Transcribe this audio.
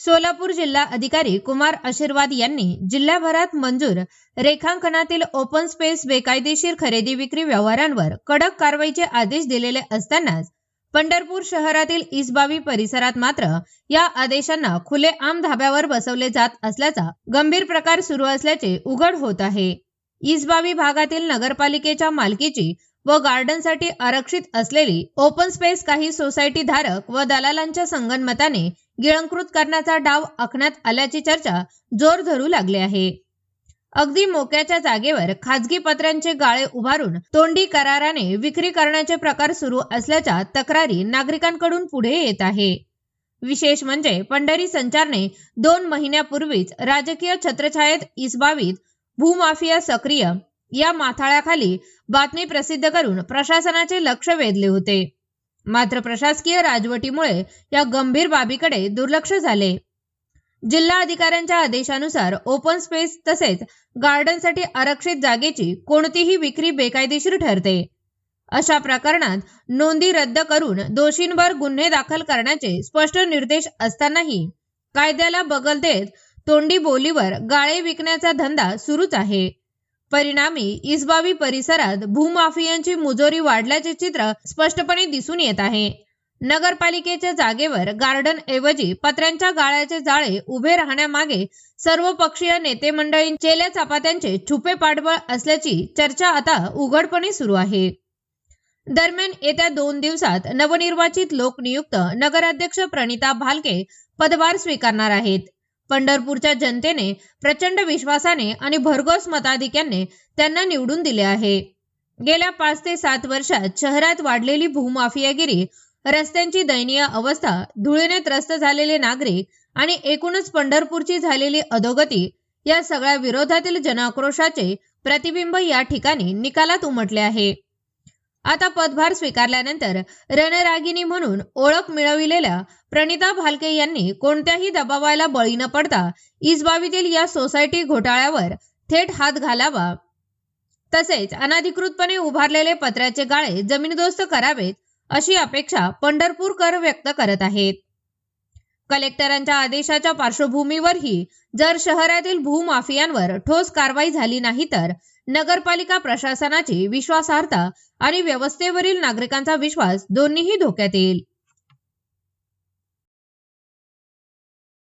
सोलापूर जिल्हा अधिकारी कुमार आशीर्वाद यांनी जिल्ह्याभरात मंजूर रेखांकनातील ओपन स्पेस बेकायदेशीर खरेदी विक्री व्यवहारांवर कडक कारवाईचे आदेश दिलेले असतानाच पंढरपूर शहरातील इसबावी परिसरात मात्र या आदेशांना खुलेआम धाब्यावर बसवले जात असल्याचा गंभीर प्रकार सुरू असल्याचे उघड होत आहे. इसबावी भागातील नगरपालिकेच्या मालकीची व गार्डनसाठी आरक्षित असलेली ओपन स्पेस काही सोसायटी धारक व दलालांच्या संगनमताने गिळंकृत करण्याचा डाव आखण्यात आल्याची चर्चा जोर धरू लागली आहे. अगदी मोक्याच्या जागेवर खाजगी पत्र्यांचे गाळे उभारून तोंडी कराराने विक्री करण्याचे प्रकार सुरू असल्याच्या तक्रारी नागरिकांकडून पुढे येत आहे. विशेष म्हणजे पंढरी संचारने दोन महिन्यापूर्वीच राजकीय छत्रछायेत इसबावीत भूमाफिया सक्रिय या माथाळ्याखाली बातमी प्रसिद्ध करून प्रशासनाचे लक्ष वेधले होते. मात्र प्रशासकीय राजवटीमुळे या गंभीर बाबीकडे दुर्लक्ष झाले. जिल्हा अधिकाऱ्यांच्या आदेशानुसार ओपन स्पेस तसेच गार्डनसाठी आरक्षित जागेची कोणतीही विक्री बेकायदेशीर ठरते. अशा प्रकरणात नोंदी रद्द करून दोषींवर गुन्हे दाखल करण्याचे स्पष्ट निर्देश असतानाही कायद्याला बगल देत तोंडी बोलीवर गाळे विकण्याचा धंदा सुरूच आहे. परिणामी इसबावी परिसरात भूमाफियांची मुजोरी वाढल्याचे चित्र स्पष्टपणे दिसून येत आहे. नगरपालिकेच्या जागेवर गार्डन ऐवजी पत्र्यांच्या गाळ्याचे जाळे उभे राहण्यामागे सर्व पक्षीय नेते मंडळी चेल्या चापात्यांचे छुपे पाठबळ असल्याची चर्चा आता उघडपणे सुरू आहे. दरम्यान येत्या दोन दिवसात नवनिर्वाचित लोकनियुक्त नगराध्यक्ष प्रणिता भालके पदभार स्वीकारणार आहेत. पंढरपूरच्या जनतेने प्रचंड विश्वासाने आणि भरघोस मताधिक्याने त्यांना निवडून दिले आहे. गेल्या पाच ते सात वर्षात शहरात वाढलेली भूमाफियागिरी रस्त्यांची दयनीय अवस्था धुळीने त्रस्त झालेले नागरिक आणि एकूणच पंढरपूरची झालेली अधोगती या सगळ्या विरोधातील जनाक्रोशाचे प्रतिबिंब या ठिकाणी निकालात उमटले आहे. आता पदभार स्वीकारल्यानंतर रणरागिनी म्हणून ओळख मिळविलेल्या प्रणिता भालके यांनी कोणत्याही दबावाला बळी न पडता इजबावीतील या सोसायटी घोटाळ्यावर थेट हात घालावा. तसेच अनाधिकृतपणे उभारलेले पत्र्याचे गाळे जमीनदोस्त करावेत अशी अपेक्षा पंढरपूरकर व्यक्त करत आहेत. कलेक्टरांच्या आदेशाच्या पार्श्वभूमीवरही जर शहरातील भूमाफियांवर ठोस कारवाई झाली नाही तर नगरपालिका प्रशासनाची विश्वासार्हता आणि व्यवस्थेवरील नागरिकांचा विश्वास दोन्हीही धोक्यात येईल.